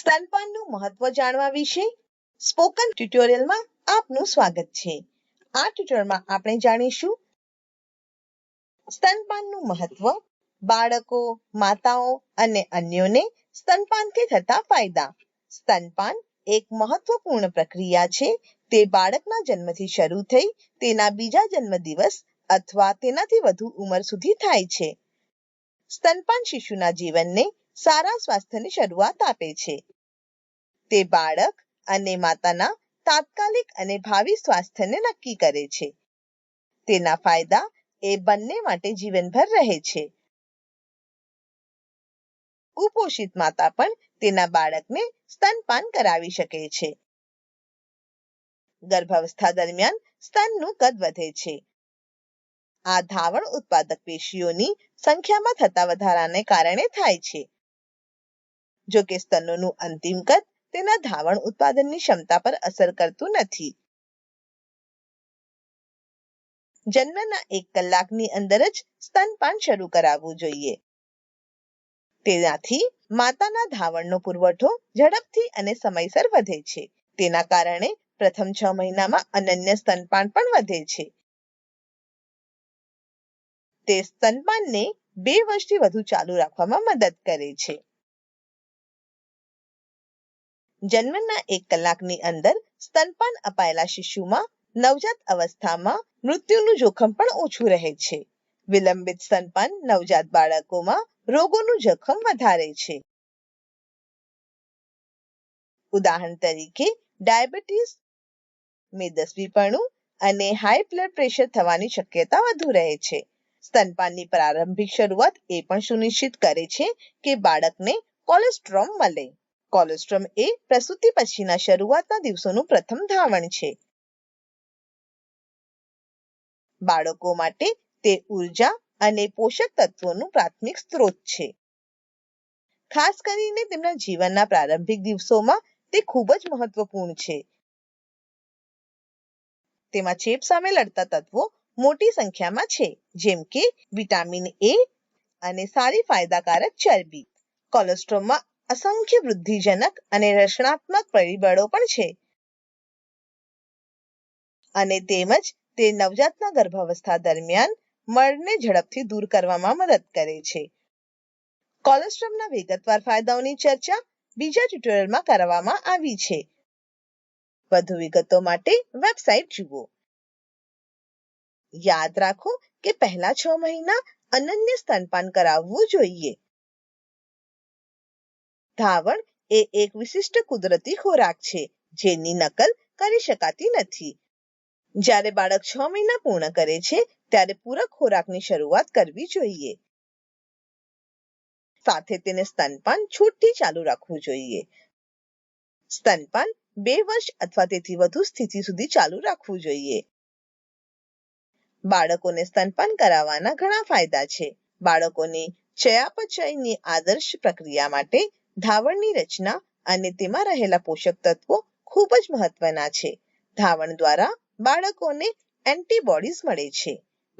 સ્તનપાનનું મહત્વ જાણવા વિશે સ્પોકન ટ્યુટોરિયલમાં આપનું સ્વાગત છે. આ ટ્યુટોરિયલમાં આપણે જાણીશું સ્તનપાનનું મહત્વ, બાળકો, માતાઓ અને અન્યોને સ્તનપાનથી થતા ફાયદા. સ્તનપાન એક મહત્વપૂર્ણ પ્રક્રિયા છે. તે બાળકના જન્મથી શરૂ થઈ તેના બીજા જન્મદિવસ અથવા તેનાથી વધુ ઉંમર સુધી થાય છે. સ્તનપાન શિશુના જીવનને સારા સ્વાસ્થ્યની શરૂઆત આપે છે. તે બાળક અને માતાના તાત્કાલિક અને ભાવિ સ્વાસ્થ્યને નક્કી કરે છે. તેના ફાયદા એ બંને માટે જીવનભર રહે છે. કુપોષિત માતા પણ તેના બાળકને સ્તનપાન કરાવી શકે છે. ગર્ભાવસ્થા દરમિયાન સ્તનનું કદ વધે છે. આ ધાવણ ઉત્પાદક પેશીઓની સંખ્યામાં થતા વધારાને કારણે થાય છે. જો કે સ્તનોનું અંતિમ કદ તેના ધાવણ ઉત્પાદનની ક્ષમતા પર અસર કરતું નથી. જન્મના એક કલાકની અંદર જ સ્તનપાન શરૂ કરાવવું જોઈએ. તેનાથી માતાના ધાવણનો પુરવઠો ઝડપથી અને સમયસર વધે છે. તેના કારણે પ્રથમ છ મહિનામાં અનન્ય સ્તનપાન પણ વધે છે. તે સ્તનપાનને બે વર્ષથી વધુ ચાલુ રાખવામાં મદદ કરે છે. જન્મના એક કલાકની અંદર સ્તનપાન અપાયેલા શિશુમાં નવજાત અવસ્થામાં મૃત્યુનું જોખમ પણ ઓછું રહે છે. વિલંબિત સ્તનપાન નવજાત બાળકોમાં રોગોનું જોખમ વધારે છે. ઉદાહરણ તરીકે, ડાયાબિટીસ મેદસ્વીપણું અને હાઈ બ્લડ પ્રેશર થવાની શક્યતા વધુ રહે છે. સ્તનપાનની પ્રારંભિક શરૂઆત એ પણ સુનિશ્ચિત કરે છે કે બાળકને કોલેસ્ટ્રોમ મળે. કોલેસ્ટ્રોમ એ પ્રસૂતિ પછીના શરૂઆતના દિવસોનું પ્રથમ ધાવણ છે. બાળકો માટે તે ઊર્જા અને પોષક તત્વોનું પ્રાથમિક સ્ત્રોત છે. ખાસ કરીને તેમના જીવનના પ્રારંભિક દિવસોમાં તે ખૂબ જ મહત્વપૂર્ણ છે. તેમાં ચેપ સામે લડતા તત્વો મોટી સંખ્યામાં છે, જેમ કે વિટામિન એ અને સારી ફાયદાકારક ચરબી. કોલેસ્ટ્રોલમાં અસંખ્ય વૃદ્ધિજનક અને રચનાત્મક પરિબળો પણ છે. અને તેમજ તે નવજાતના ગર્ભાવસ્થા દરમિયાન મળને ઝડપથી દૂર કરવામાં મદદ કરે છે. કોલેસ્ટ્રોલના વિગતવાર ફાયદાઓની ચર્ચા બીજા ટ્યુટોરિયલમાં કરવામાં આવી છે. વધુ વિગતો માટે વેબસાઇટ જુઓ. યાદ રાખો કે પહેલા છ મહિના અનન્ય સ્તનપાન કરાવવું જોઈએ. ધાવણ એ એક વિશિષ્ટ કુદરતી ખોરાક છે, જેની નકલ કરી શકાતી નથી. જ્યારે બાળક છ મહિના પૂર્ણ કરે છે, ત્યારે પૂરક ખોરાકની શરૂઆત કરવી જોઈએ. સાથે તેને સ્તનપાન છૂટથી ચાલુ રાખવું જોઈએ. સ્તનપાન બે વર્ષ અથવા તેથી વધુ સ્થિતિ સુધી ચાલુ રાખવું જોઈએ. બાળકોને સ્તનપાન કરાવવાના ઘણા ફાયદા છે. બાળકોની ચયાપચયની આદર્શ પ્રક્રિયા માટે ધાવણની રચના અને તેમાં રહેલા પોષક તત્વો ખૂબ જ મહત્વના છે. ધાવણ દ્વારા બાળકોને એન્ટીબોડીઝ મળે છે.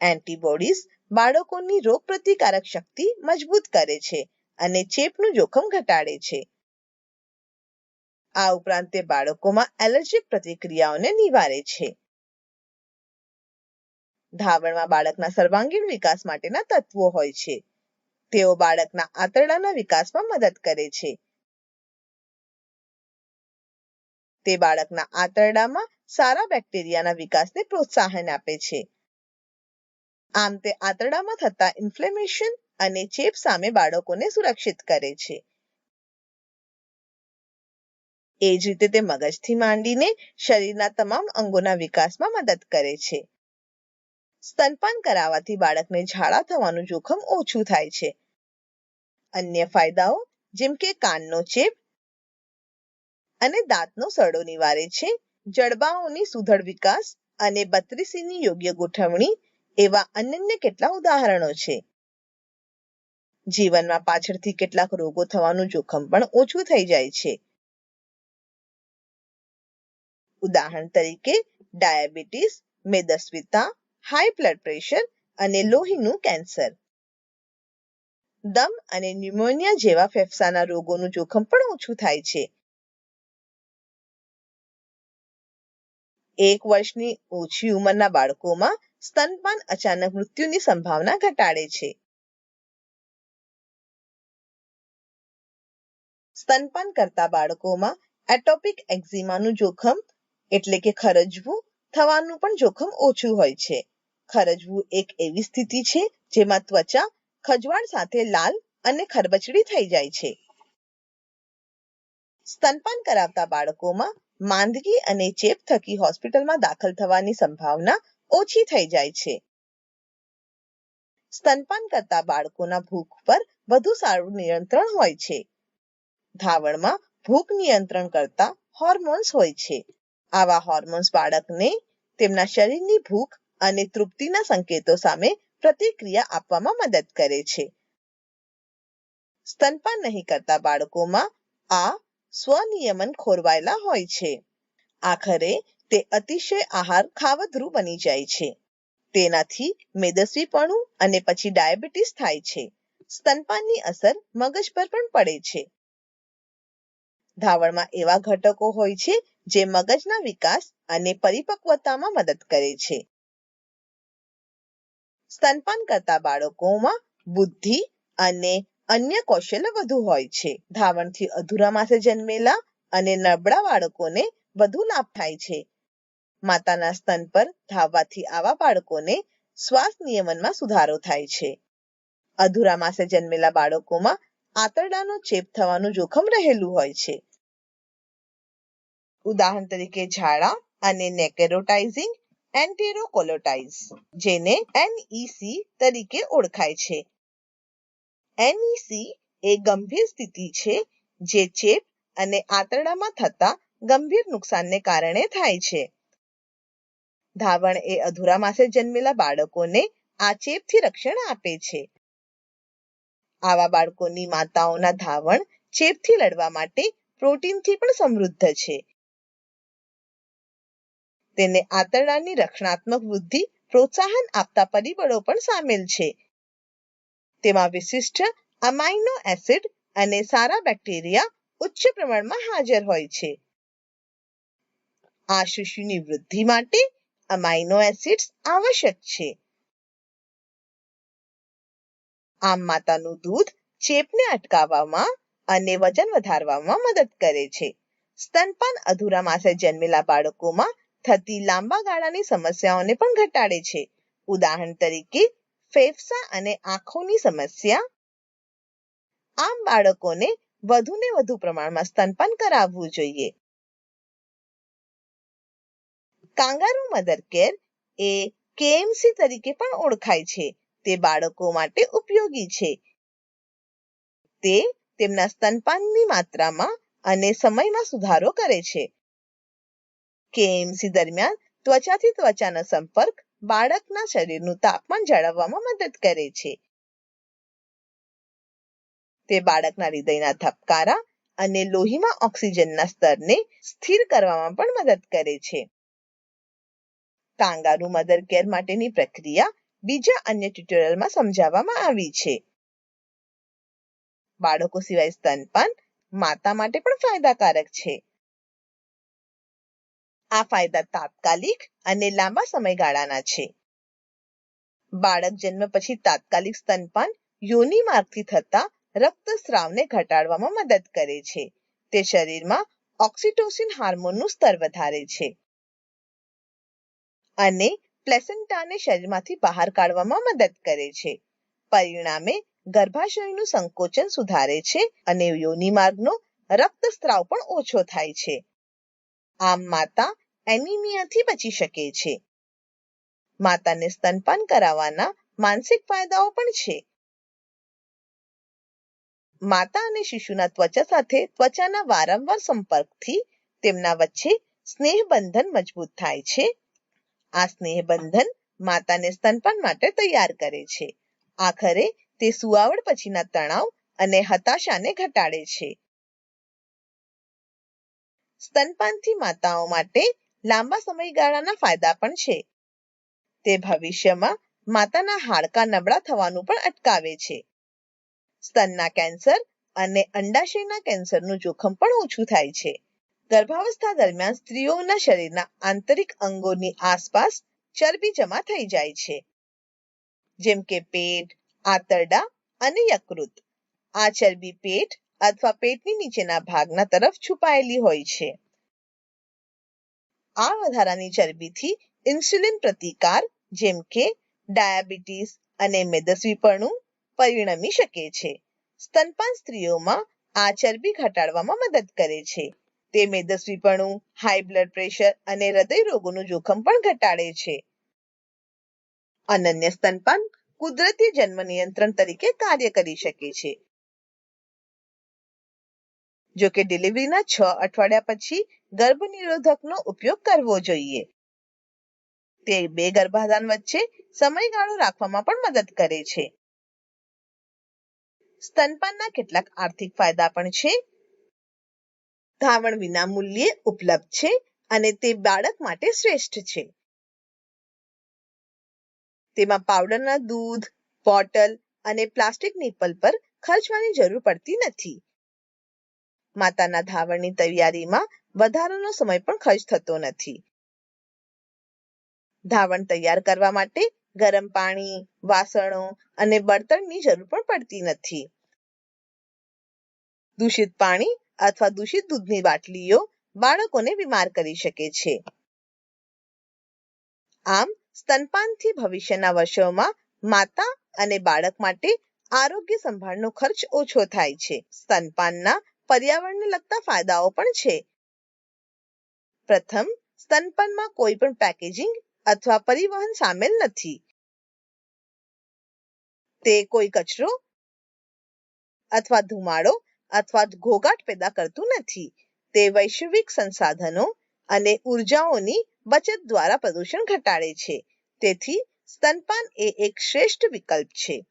એન્ટીબોડીઝ બાળકોની રોગપ્રતિકારક શક્તિ મજબૂત કરે છે અને ચેપનું જોખમ ઘટાડે છે. આ ઉપરાંત તે બાળકોમાં એલર્જીક પ્રતિક્રિયાઓને નિવારે છે. ધાવણમાં બાળકના સર્વાંગીણ વિકાસ માટેના તત્વો હોય છે. તેઓ બાળકના આંતરડાના વિકાસમાં મદદ કરે છે. તે બાળકના આંતરડામાં સારા બેક્ટેરિયાના વિકાસને પ્રોત્સાહન આપે છે. આમ તે આંતરડામાં થતા ઇન્ફ્લેમેશન અને ચેપ સામે બાળકોને સુરક્ષિત કરે છે. એ જ રીતે તે મગજથી માંડીને શરીરના તમામ અંગોના વિકાસમાં મદદ કરે છે. સ્તનપાન કરાવવાથી બાળકને ઝાડા થવાનું જોખમ ઓછું થાય છે. અન્ય ફાયદાઓ જેમ કે કાનનો ચેપ અને દાંતનો સડો નિવારે છે. જડબાઓની સુધડ વિકાસ અને બત્રીસીની યોગ્ય ગોઠવણી એવા અનન્ય કેટલા ઉદાહરણો છે. જીવનમાં પાછળથી કેટલાક રોગો થવાનું જોખમ પણ ઓછું થઈ જાય છે. ઉદાહરણ તરીકે ડાયાબિટીસ, મેદસ્વીતા, હાઈ બ્લડ પ્રેશર અને લોહીનું કેન્સર. દમ અને ન્યુમોનિયા જેવા ફેફસાના રોગોનું જોખમ પણ ઓછું થાય છે. એક વર્ષની ઓછી ઉંમરના બાળકોમાં સ્તનપાન અચાનક મૃત્યુની સંભાવના ઘટાડે છે. સ્તનપાન કરતા બાળકોમાં એટોપિક એક્ઝિમાનું જોખમ એટલે કે ખરજવું થવાનું પણ જોખમ ઓછું હોય છે. ખરજવું એક એવી સ્થિતિ છે જેમાં ત્વચા ખજવાળ સાથે લાલ અને ખરબચડી થઈ જાય છે. સ્તનપાન કરાવતા બાળકોમાં માંદગી અને ચેપ થકી હોસ્પિટલમાં દાખલ થવાની સંભાવના ઓછી થઈ જાય છે. સ્તનપાન કરતા બાળકોના ભૂખ પર વધુ સારું નિયંત્રણ હોય છે. ધાવણમાં ભૂખ નિયંત્રણ કરતા હોર્મોન્સ હોય છે. આવા હોર્મોન્સ બાળકને તેમના શરીરની ભૂખ અને તૃપ્તિના સંકેતો સામે પ્રતિક્રિયા આપવામાં મદદ કરે છે. સ્તનપાન નહીં કરતા બાળકોમાં આ સ્વનિયમન ખોરવાયેલા હોય છે. આખરે તે અતિશય આહાર ખાવધરું બની જાય છે. તેનાથી મેદસ્વીપણું અને પછી ડાયાબિટીસ થાય છે. સ્તનપાનની અસર મગજ પર પણ પડે છે. ધાવણમાં એવા ઘટકો હોય છે જે મગજના વિકાસ અને પરિપક્વતામાં મદદ કરે છે. સ્તનપાન કરતા બાળકોમાં બુદ્ધિ અને અન્ય કૌશલ્ય વધુ હોય છે. ધાવણથી અધૂરા માસે જન્મેલા અને નબળા બાળકોને વધુ લાભ થાય છે. માતાના સ્તન પર ધાવવાથી આવા બાળકોને શ્વાસ નિયમનમાં સુધારો થાય છે. અધૂરા માસે જન્મેલા બાળકોમાં આંતરડાનો ચેપ થવાનું જોખમ રહેલું હોય છે. ઉદાહરણ તરીકે ઝાડા અને નેકેરોટાઇઝિંગ એન્ટેરોકોલોટાઇઝ જેને એનઈસી તરીકે ઓળખાય છે. એનઈસી એ ગંભીર સ્થિતિ છે, જે ચેપ અને આંતરડામાં થતા ગંભીર નુકસાનને કારણે થાય છે. ધાવણ એ અધૂરા માસે જન્મેલા બાળકોને આ ચેપથી રક્ષણ આપે છે. આવા બાળકોની માતાઓના ધાવણ ચેપથી લડવા માટે પ્રોટીનથી પણ સમૃદ્ધ છે. તેને આંતરડાની રક્ષણાત્મક વૃદ્ધિ, પ્રોત્સાહન આપતા પરિબળો પણ સામેલ છે. તેમાં વિશિષ્ટ અમાઇનો એસિડ અને સારા બેક્ટેરિયા ઉચ્ચ પ્રમાણમાં હાજર હોય છે. આ શિશુની વૃદ્ધિ માટે અમાઇનો એસિડ્સ આવશ્યક છે. આમ માતાનું દૂધ ચેપને અટકાવવામાં અને વજન વધારવામાં મદદ કરે છે. સ્તનપાન અધૂરા માસે જન્મેલા બાળકોમાં થતી લાંબા ગાળાની સમસ્યાઓને પણ ઘટાડે છે. ઉદાહરણ તરીકે, ફેફસા અને આંખોની સમસ્યા. આમ બાળકોને વધુને વધુ પ્રમાણમાં સ્તનપાન કરાવવું જોઈએ. કાંગારૂ મધર કેર એ કેએમસી તરીકે પણ ઓળખાય છે. તે બાળકો માટે ઉપયોગી છે. તે તેમના સ્તનપાનની માત્રામાં અને સમયમાં સુધારો કરે છે. કેએમસી દરમિયાન ત્વચાથી ત્વચાનો સંપર્ક બાળકના શરીરનું તાપમાન જાળવવામાં મદદ કરે છે. તે બાળકના હૃદયના ધબકારા અને લોહીમાં ઓક્સિજનના સ્તરને સ્થિર કરવામાં પણ મદદ કરે છે. કાંગારૂ મધર કેર માટેની પ્રક્રિયા બીજા અન્ય ટ્યુટોરિયલમાં સમજાવવામાં આવી છે. બાળકો સિવાય સ્તનપાન માતા માટે પણ ફાયદાકારક છે. આ ફાયદા તાત્કાલિક અને લાંબા સમયગાળાના છે. બાળક જન્મ પછી તાત્કાલિક સ્તનપાન યોનિ માર્ગથી થતા રક્તસ્રાવને ઘટાડવામાં મદદ કરે છે. તે શરીરમાં ઓક્સિટોસિન હાર્મોનનું સ્તર વધારે છે. અને પ્લેસેન્ટાને શરીરમાંથી બહાર કાઢવામાં મદદ કરે છે. પરિણામે ગર્ભાશયનું સંકોચન સુધારે છે અને યોનિ માર્ગનો રક્તસ્રાવ પણ ઓછો થાય છે. આમ માતા એનિમિયાથી બચી શકે છે. માતાને સ્તનપાન કરાવવાના માનસિક ફાયદાઓ પણ છે. માતા અને શિશુના ત્વચા સાથે ત્વચાના વારંવાર સંપર્કથી તેમના વચ્ચે સ્નેહબંધન મજબૂત થાય છે. આ સ્નેહબંધન માતાને સ્તનપાન માટે તૈયાર કરે છે. આખરે તે સુવાવડ પછીના તણાવ અને હતાશાને ઘટાડે છે. સ્તનપાનથી માતાઓ માટે લાંબા સમયગાળાના ફાયદા પણ છે. તે ભવિષ્યમાં માતાના હાડકાં નબળા થવાનું પણ અટકાવે છે. સ્તનના કેન્સર અને અંડાશયના કેન્સરનું જોખમ પણ ઓછું થાય છે. ગર્ભાવસ્થા દરમિયાન સ્ત્રીઓના શરીરના આંતરિક અંગોની આસપાસ ચરબી જમા થઈ જાય છે. જેમ કે પેટ, આંતરડા અને યકૃત. આ ચરબી પેટ અથવા પેટની નીચેના ભાગના તરફ છુપાયેલી હોય છે. આ વધારાની ચરબીથી ઇન્સ્યુલિન પ્રતિકાર જેમ કે ડાયાબિટીસ અને મેદસ્વીપણું પરિણમી શકે છે. સ્તનપાન સ્ત્રીઓમાં આ ચરબી ઘટાડવામાં મદદ કરે છે. તે મેદસ્વીપણું હાઈ બ્લડ પ્રેશર અને હૃદય રોગોનું જોખમ પણ ઘટાડે છે. અનન્ય સ્તનપાન કુદરતી જન્મ નિયંત્રણ તરીકે કાર્ય કરી શકે છે. જો કે ડિલિવરીના છ અઠવાડિયા પછી ગર્ભનિરોધકનો ઉપયોગ કરવો જોઈએ. તે બે ગર્ભાધાન વચ્ચે સમયગાળો રાખવામાં પણ મદદ કરે છે. સ્તનપાનના કેટલાક આર્થિક ફાયદા પણ છે. ધાવણ વિના મૂલ્યે ઉપલબ્ધ છે અને તે બાળક માટે શ્રેષ્ઠ છે. તેમાં પાવડરના દૂધ, બોટલ અને પ્લાસ્ટિક નિપલ પર ખર્ચવાની જરૂર પડતી નથી. માતાના ધાવણની તૈયારીમાં વધારાનો સમય પણ ખર્ચ થતો નથી. ધાવણ તૈયાર કરવા માટે ગરમ પાણી, વાસણો અને બળતણની જરૂર પણ પડતી નથી. દૂષિત પાણી અથવા દૂષિત દૂધની બાટલીઓ બાળકોને બીમાર કરી શકે છે. આમ, સ્તનપાનથી ભવિષ્યના વર્ષોમાં માતા અને બાળક માટે આરોગ્ય સંભાળનો ખર્ચ ઓછો થાય છે. સ્તનપાનના પર્યાવરણને લગતા ફાયદાઓ પણ છે. પ્રથમ, સ્તનપાનમાં કોઈ પણ પેકેજિંગ અથવા પરિવહન સામેલ નથી. તે કોઈ કચરો અથવા ધુમાડો અથવા ઘોઘાટ પેદા કરતું નથી. તે વૈશ્વિક સંસાધનો અને ઉર્જાઓની બચત દ્વારા પ્રદૂષણ ઘટાડે છે. તેથી, સ્તનપાન એ એક શ્રેષ્ઠ વિકલ્પ છે.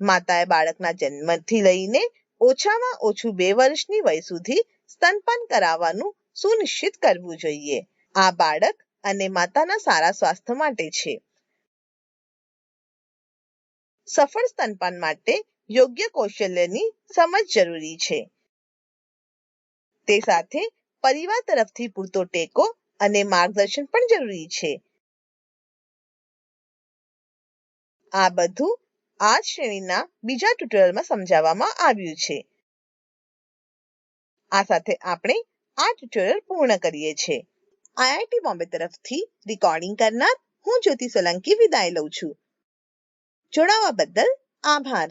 માતાએ બાળકના જન્મથી લઈને ઓછામાં ઓછું બે વર્ષની વય સુધી સ્તનપાન કરાવવાનું સુનિશ્ચિત કરવું જોઈએ. આ બાળક અને માતાના સારા સ્વાસ્થ્ય માટે છે. સફળ સ્તનપાન માટે યોગ્ય કૌશલ્યની સમજ જરૂરી છે. તે સાથે પરિવાર તરફથી પૂરતો ટેકો અને માર્ગદર્શન પણ જરૂરી છે. આ બધું આ શ્રેણીના બીજા ટ્યુટોરિયલમાં સમજાવવામાં આવ્યું છે. આ સાથે આપણે આ ટ્યુટોરિયલ પૂર્ણ કરીએ છીએ. આઈઆઈટી બોમ્બે તરફથી રેકોર્ડિંગ કરનાર હું જ્યોતિ સોલંકી વિદાય લઉં છું. જોડાવા બદલ આભાર.